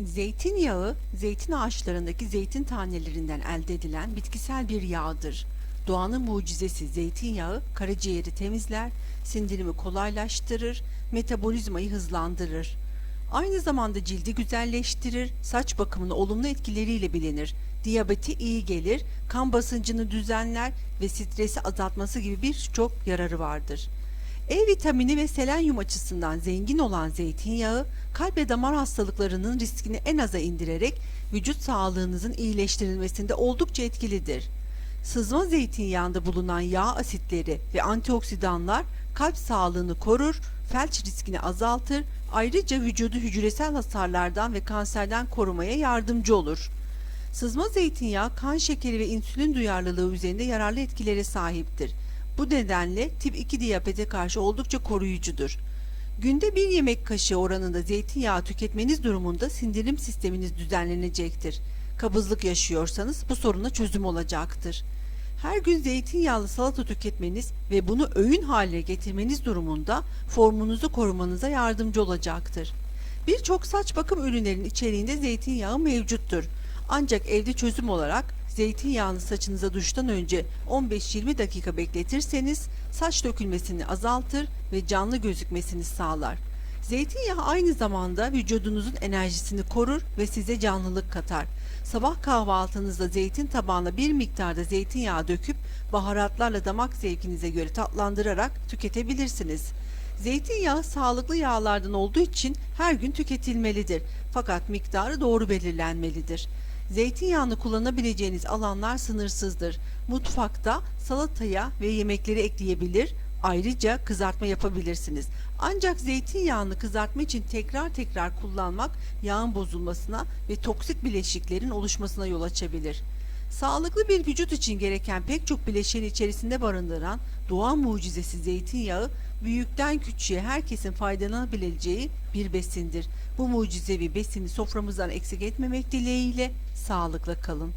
Zeytinyağı, zeytin ağaçlarındaki zeytin tanelerinden elde edilen bitkisel bir yağdır. Doğanın mucizesi zeytinyağı karaciğeri temizler, sindirimi kolaylaştırır, metabolizmayı hızlandırır. Aynı zamanda cildi güzelleştirir, saç bakımını olumlu etkileriyle bilinir. Diyabeti iyi gelir, kan basıncını düzenler ve stresi azaltması gibi birçok yararı vardır. E vitamini ve selenyum açısından zengin olan zeytinyağı, kalp ve damar hastalıklarının riskini en aza indirerek vücut sağlığınızın iyileştirilmesinde oldukça etkilidir. Sızma zeytinyağında bulunan yağ asitleri ve antioksidanlar kalp sağlığını korur, felç riskini azaltır, ayrıca vücudu hücresel hasarlardan ve kanserden korumaya yardımcı olur. Sızma zeytinyağı kan şekeri ve insülin duyarlılığı üzerinde yararlı etkilere sahiptir. Bu nedenle tip 2 diyabete karşı oldukça koruyucudur. Günde bir yemek kaşığı oranında zeytinyağı tüketmeniz durumunda sindirim sisteminiz düzenlenecektir. Kabızlık yaşıyorsanız bu soruna çözüm olacaktır. Her gün zeytinyağlı salata tüketmeniz ve bunu öğün haline getirmeniz durumunda formunuzu korumanıza yardımcı olacaktır. Birçok saç bakım ürünlerinin içeriğinde zeytinyağı mevcuttur. Ancak evde çözüm olarak zeytinyağını saçınıza duştan önce 15-20 dakika bekletirseniz saç dökülmesini azaltır ve canlı gözükmesini sağlar. Zeytinyağı aynı zamanda vücudunuzun enerjisini korur ve size canlılık katar. Sabah kahvaltınızda zeytin tabağına bir miktarda zeytinyağı döküp baharatlarla damak zevkinize göre tatlandırarak tüketebilirsiniz. Zeytinyağı sağlıklı yağlardan olduğu için her gün tüketilmelidir. Fakat miktarı doğru belirlenmelidir. Zeytinyağını kullanabileceğiniz alanlar sınırsızdır. Mutfakta salataya ve yemekleri ekleyebilir, ayrıca kızartma yapabilirsiniz. Ancak zeytinyağını kızartma için tekrar tekrar kullanmak yağın bozulmasına ve toksik bileşiklerin oluşmasına yol açabilir. Sağlıklı bir vücut için gereken pek çok bileşeni içerisinde barındıran doğa mucizesi zeytinyağı büyükten küçüğe herkesin faydalanabileceği bir besindir. Bu mucizevi besini soframızdan eksik etmemek dileğiyle sağlıkla kalın.